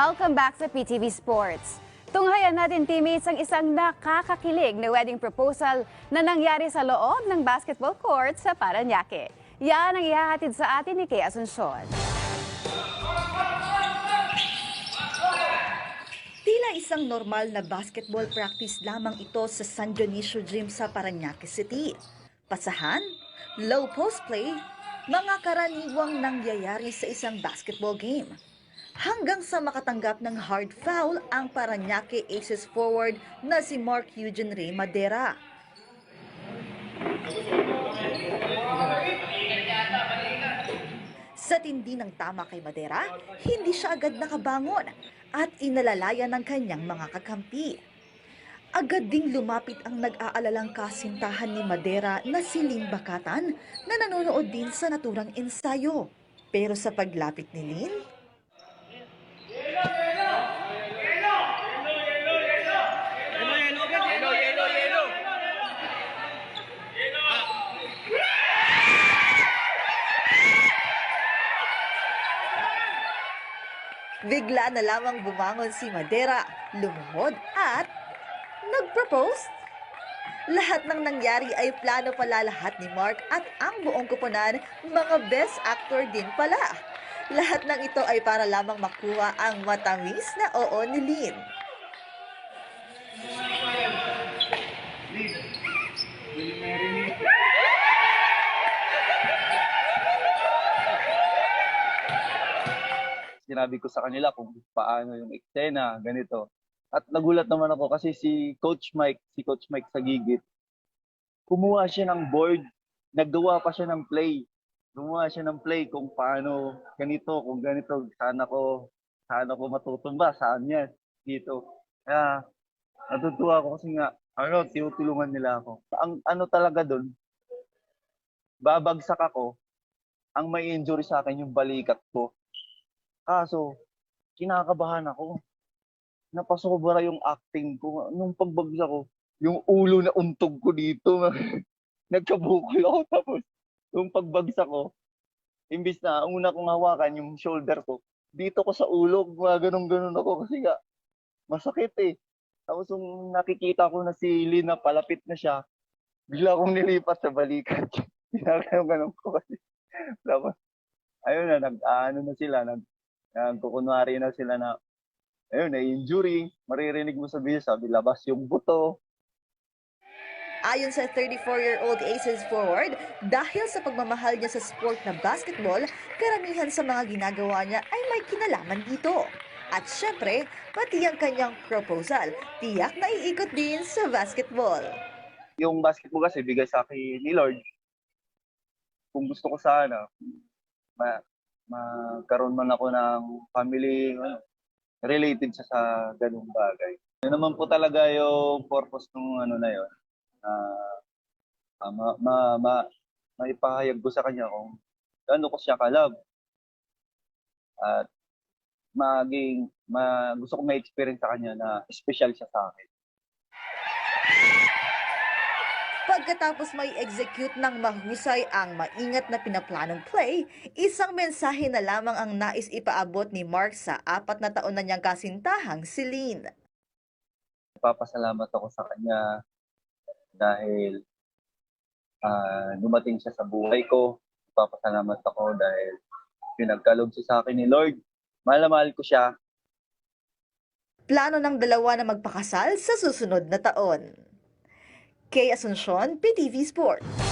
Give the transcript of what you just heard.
Welcome back sa PTV Sports. Tunghayan natin teammates ang isang nakakakilig na wedding proposal na nangyari sa loob ng basketball court sa Paranaque. Yan ang ihahatid sa atin ni Kay Asuncion. Tila isang normal na basketball practice lamang ito sa San Dionisio Gym sa Paranaque City. Pasahan, low post play, mga karaniwang nangyayari sa isang basketball game. Hanggang sa makatanggap ng hard foul ang Paranaque Aces forward na si Mark Eugene Ray Madera. Sa tindi ng tama kay Madera, hindi siya agad nakabangon at inalalaya ng kanyang mga kakampi. Agad ding lumapit ang nag-aalalang kasintahan ni Madera na si Lynn Bakatan na nanonood din sa naturang ensayo. Pero sa paglapit ni Lynn, bigla na lamang bumangon si Madera, lumuhod at nag-propose. Lahat ng nangyari ay plano pala lahat ni Mark at ang buong kuponan, mga best actor din pala. Lahat ng ito ay para lamang makuha ang matamis na oo ni Lynn. Sinabi ko sa kanila kung paano yung eksena, ganito. At nagulat naman ako kasi si Coach Mike, si Coach Mike sa gigit, kumuha siya ng board, naggawa pa siya ng play. Gumawa siya ng play kung paano ganito, kung ganito, saan ako, saan ako matutumba, saan yan, dito. Kaya natutuwa ako kasi nga, ano, tinutulungan nila ako. Ang ano talaga doon, babagsak ako, ang may injury sa akin yung balikat ko. Kaso, kinakabahan ako. Napasobra yung acting ko. Nung pagbagsak ko, yung ulo na untog ko dito, nagkabukol ako. Tapos, yung pagbagsak ko, imbis na ang una kong hawakan yung shoulder ko, dito ko sa ulo, ganun-ganun ako kasi nga, masakit eh. Tapos yung nakikita ko na si Lina palapit na siya, bigla akong nilipat sa balikat. Ginagawa ko kasi. Tapos, ayun na, nag, ano na sila, nag, nagkukunwari na sila na, ayun, na injury, maririnig mo sa video, sabi, labas yung buto. Ayon sa 34-year-old Aces forward, dahil sa pagmamahal niya sa sport na basketball, karamihan sa mga ginagawa niya ay may kinalaman dito. At syempre, pati ang kanyang proposal, tiyak na iikot din sa basketball. Yung basketball kasi, bigay sa akin ni Lord. Kung gusto ko sana, ma magkaroon man ako ng family, ano, related siya sa ganung bagay. Yun naman po talaga yung purpose ng ano na yun. na ah, ma, ma, ma, maipahayag ko sa kanya kung gaano ko siya kalab. At maging, ma, gusto ko may experience sa kanya na special siya sa akin. Pagkatapos may execute ng mahusay ang maingat na pinaplanong play, isang mensahe na lamang ang nais ipaabot ni Mark sa apat na taon na niyang kasintahang si Lynn. Papasalamat ako sa kanya dahil ah, dumating siya sa buhay ko. Papasalamat ako dahil pinagkaloob siya sa akin ni Lord. Mahal na mahal ko siya. Plano ng dalawa na magpakasal sa susunod na taon. Kay Asuncion, PTV Sport.